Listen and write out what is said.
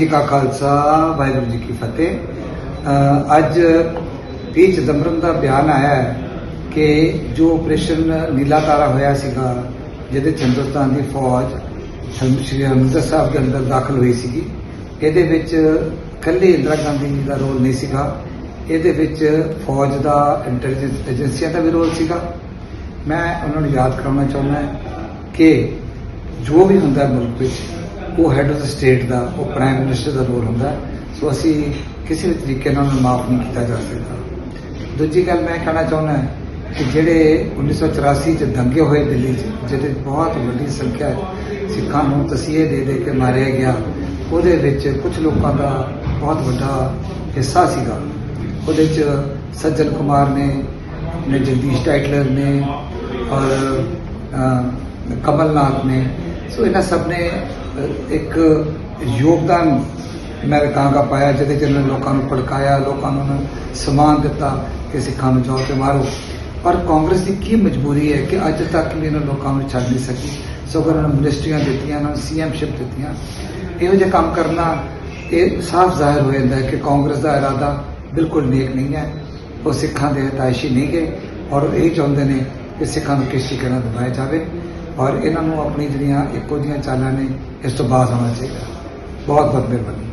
ਜੀ ਕਾ ਖਾਲਸਾ, ਵਾਹਿਗੁਰੂ ਜੀ ਕੀ ਫਤਿਹ। ਅੱਜ ਪੀ ਚਿਦੰਬਰਮ ਦਾ ਬਿਆਨ ਆਇਆ ਹੈ ਕਿ ਜੋ ਆਪਰੇਸ਼ਨ ਨੀਲਾ ਤਾਰਾ ਹੋਇਆ ਸੀਗਾ, ਜਿਹਦੇ 'ਚ ਹਿੰਦੁਸਤਾਨ ਦੀ ਫੌਜ ਸ਼੍ਰੀ ਹਰਿਮੰਦਰ ਸਾਹਿਬ ਦੇ ਅੰਦਰ ਦਾਖਲ ਹੋਈ ਸੀਗੀ, ਇਹਦੇ ਵਿੱਚ ਕੱਲੇ ਇੰਦਰਾ ਗਾਂਧੀ ਜੀ ਦਾ ਰੋਲ ਨਹੀਂ ਸੀਗਾ। ਇਹਦੇ ਵਿੱਚ ਫੌਜ ਦਾ ਇੰਟੈਲੀਜੈਂਸ ਏਜੰਸੀਆਂ ਦਾ ਵੀ ਰੋਲ ਸੀਗਾ। ਮੈਂ ਉਹਨਾਂ ਨੂੰ ਯਾਦ ਕਰਾਉਣਾ ਚਾਹੁੰਦਾ ਕਿ ਜੋ ਵੀ ਹੁੰਦਾ ਮੁਲਕ ਵਿੱਚ ਉਹ ਹੈਡ ਆਫ ਦ ਸਟੇਟ ਦਾ, ਉਹ ਪ੍ਰਾਈਮ ਮਿਨਿਸਟਰ ਦਾ ਰੋਲ ਹੁੰਦਾ। ਸੋ ਅਸੀਂ ਕਿਸੇ ਵੀ ਤਰੀਕੇ ਨਾਲ ਮਾਫ ਨਹੀਂ ਕੀਤਾ ਜਾ ਸਕਦਾ। ਦੂਜੀ ਗੱਲ ਮੈਂ ਕਹਿਣਾ ਚਾਹੁੰਦਾ ਕਿ ਜਿਹੜੇ 1984 ਚ ਦੰਗੇ ਹੋਏ ਦਿੱਲੀ 'ਚ, ਜਿਹਦੇ ਬਹੁਤ ਵੱਡੀ ਸੰਖਿਆ ਸਿੱਖਾਂ ਨੂੰ ਤਸੀਹੇ ਦੇ ਦੇ ਕੇ ਮਾਰਿਆ ਗਿਆ, ਉਹਦੇ ਵਿੱਚ ਕੁਝ ਲੋਕਾਂ ਦਾ ਬਹੁਤ ਵੱਡਾ ਹਿੱਸਾ ਸੀਗਾ। ਉਹਦੇ 'ਚ ਸੱਜਣ ਕੁਮਾਰ ਨੇ ਨੇ ਜਗਦੀਸ਼ ਟਾਈਟਲਰ ਨੇ ਔਰ ਕਮਲਨਾਥ ਨੇ। ਸੋ ਇਹਨਾਂ ਸਭ ਨੇ ਇੱਕ ਯੋਗਦਾਨ ਮੈਂ ਕਾਂਗਾ ਪਾਇਆ, ਜਿਹਦੇ ਚ ਇਹਨਾਂ ਲੋਕਾਂ ਨੂੰ ਭੜਕਾਇਆ, ਲੋਕਾਂ ਨੂੰ ਉਹਨਾਂ ਸਮਾਨ ਦਿੱਤਾ ਕਿ ਸਿੱਖਾਂ ਨੂੰ ਜਾਓ ਤੇ ਮਾਰੋ। ਪਰ ਕਾਂਗਰਸ ਦੀ ਕੀ ਮਜਬੂਰੀ ਹੈ ਕਿ ਅੱਜ ਤੱਕ ਵੀ ਇਹਨਾਂ ਲੋਕਾਂ ਨੂੰ ਛੱਡ ਨਹੀਂ ਸਕੀ? ਸਗੋਂ ਉਹਨਾਂ ਨੂੰ ਮਿਨਿਸਟਰੀਆਂ ਦਿੱਤੀਆਂ ਉਹਨਾਂ ਨੂੰ ਸੀਐਮਸ਼ਿਪ ਦਿੱਤੀਆਂ। ਇਹੋ ਜਿਹਾ ਕੰਮ ਕਰਨਾ, ਇਹ ਸਾਫ਼ ਜ਼ਾਹਿਰ ਹੋ ਜਾਂਦਾ ਹੈ ਕਿ ਕਾਂਗਰਸ ਦਾ ਇਰਾਦਾ ਬਿਲਕੁਲ ਨੇਕ ਨਹੀਂ ਹੈ। ਉਹ ਸਿੱਖਾਂ ਦੇ ਹਿਤਾਇਸ਼ੀ ਨਹੀਂ ਗਏ ਔਰ ਉਹ ਇਹ ਚਾਹੁੰਦੇ ਨੇ ਕਿ ਸਿੱਖਾਂ ਨੂੰ ਕਿਸੇ ਤਰੀਕੇ ਨਾਲ ਦਬਾਇਆ ਜਾਵੇ। ਔਰ ਇਹਨਾਂ ਨੂੰ ਆਪਣੀ ਜਿਹੜੀਆਂ ਇੱਕੋ ਜਿਹੀਆਂ ਚਾਲਾਂ ਨੇ, ਇਸ ਤੋਂ ਬਾਅਦ ਆਉਣਾ ਚਾਹੀਦਾ। ਬਹੁਤ ਬਹੁਤ ਮਿਹਰਬਾਨੀ।